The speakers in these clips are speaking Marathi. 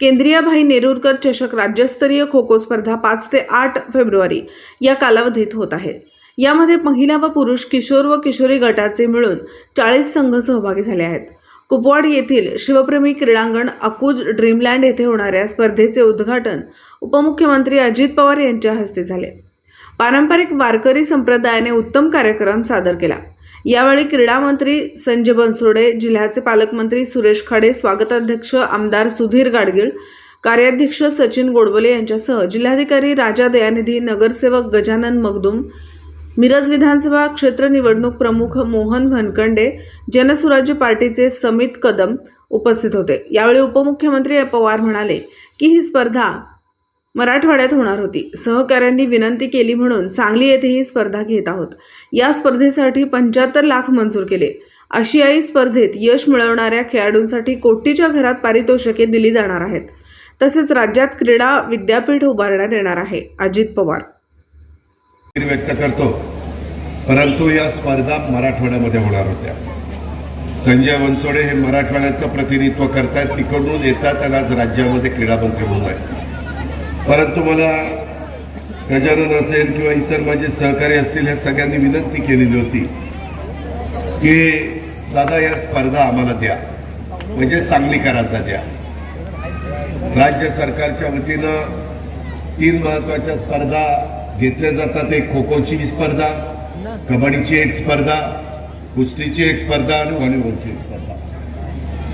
केंद्रीय भाई नेरुरकर चषक राज्यस्तरीय खो खो स्पर्धा पाच ते आठ फेब्रुवारी या कालावधीत होत आहे. यामध्ये महिला व पुरुष किशोर व किशोरी गटाचे मिळून चाळीस संघ सहभागी झाले आहेत. कुपवाड येथील शिवप्रेमी क्रीडांगण अकुज ड्रीमलँड येथे होणाऱ्या स्पर्धेचे उद्घाटन उपमुख्यमंत्री अजित पवार यांच्या हस्ते झाले. पारंपरिक वारकरी संप्रदायाने उत्तम कार्यक्रम सादर केला. यावेळी क्रीडा मंत्री संजय बनसोडे जिल्ह्याचे पालकमंत्री सुरेश खाडे स्वागताध्यक्ष आमदार सुधीर गाडगीळ कार्याध्यक्ष सचिन गोडबोले यांच्यासह जिल्हाधिकारी राजा दयानिधी नगरसेवक गजानन मगदुम मिरज विधानसभा क्षेत्र निवडणूक प्रमुख मोहन भनकंडे जनसुराज्य पार्टीचे समित कदम उपस्थित होते. यावेळी उपमुख्यमंत्री पवार म्हणाले की ही स्पर्धा मराठवाड्यात होणार होती. सहकाऱ्यांनी विनंती केली म्हणून सांगली येथे ही स्पर्धा घेत आहोत. या स्पर्धेसाठी पंच्याहत्तर लाख मंजूर केले. आशियाई स्पर्धेत यश मिळवणाऱ्या खेळाडूंसाठी कोटीच्या घरात पारितोषिके दिली जाणार आहेत. तसेच राज्यात क्रीडा विद्यापीठ उभारण्यात येणार आहे. अजित पवार. व्यक्त करतो. परंतु या स्पर्धा मराठवाड्यामध्ये होणार होत्या. संजय बनसोडे हे मराठवाड्याचं प्रतिनिधित्व करतात. तिकडून येतात आणि आज राज्यामध्ये क्रीडा मंत्री म्हणून आहे परंतु मला गजानन असेल किंवा इतर माझे सहकारी असतील या सगळ्यांनी विनंती केलेली होती की दादा या स्पर्धा आम्हाला द्या. म्हणजे सांगलीकरांना द्या. राज्य सरकारच्या वतीनं तीन महत्त्वाच्या स्पर्धा घेतल्या जातात. एक खो खोची स्पर्धा कबड्डीची एक स्पर्धा कुस्तीची एक स्पर्धा आणि व्हॉलीबॉलची स्पर्धा.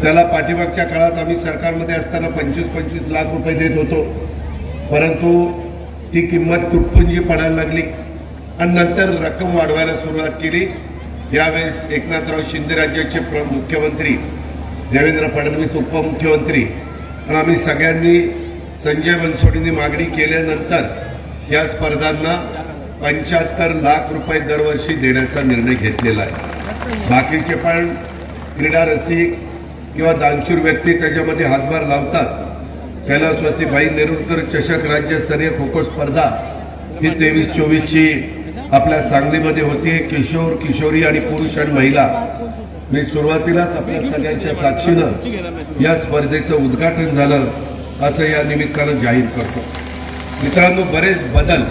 त्याला पाठीमागच्या काळात आम्ही सरकारमध्ये असताना पंचवीस पंचवीस लाख रुपये देत होतो. परंतु ती किंमत तुटपुंजी पडायला लागली आणि नंतर रक्कम वाढवायला सुरुवात केली. यावेळेस एकनाथराव शिंदे राज्याचे प्र मुख्यमंत्री देवेंद्र फडणवीस उपमुख्यमंत्री आणि आम्ही सगळ्यांनी संजय बनसोडींनी मागणी केल्यानंतर या स्पर्धांना पंच्याहत्तर लाख रुपये दरवर्षी देण्याचा निर्णय घेतलेला आहे. बाकीचे पण क्रीडा रसिक किंवा दानशूर व्यक्ती त्याच्यामध्ये हातभार लावतात. कैलासवासी भाई नेरुरकर चषक राज्यस्तरीय खो खो स्पर्धा ही तेवीस चोवीसची आपल्या सांगलीमध्ये होती. किशोर किशोरी आणि पुरुष आणि महिला. मी सुरुवातीलाच आपल्या सगळ्यांच्या साक्षीनं या स्पर्धेचं उद्घाटन झालं असं या निमित्तानं जाहीर करतो. मित्रांनो बरेच बदल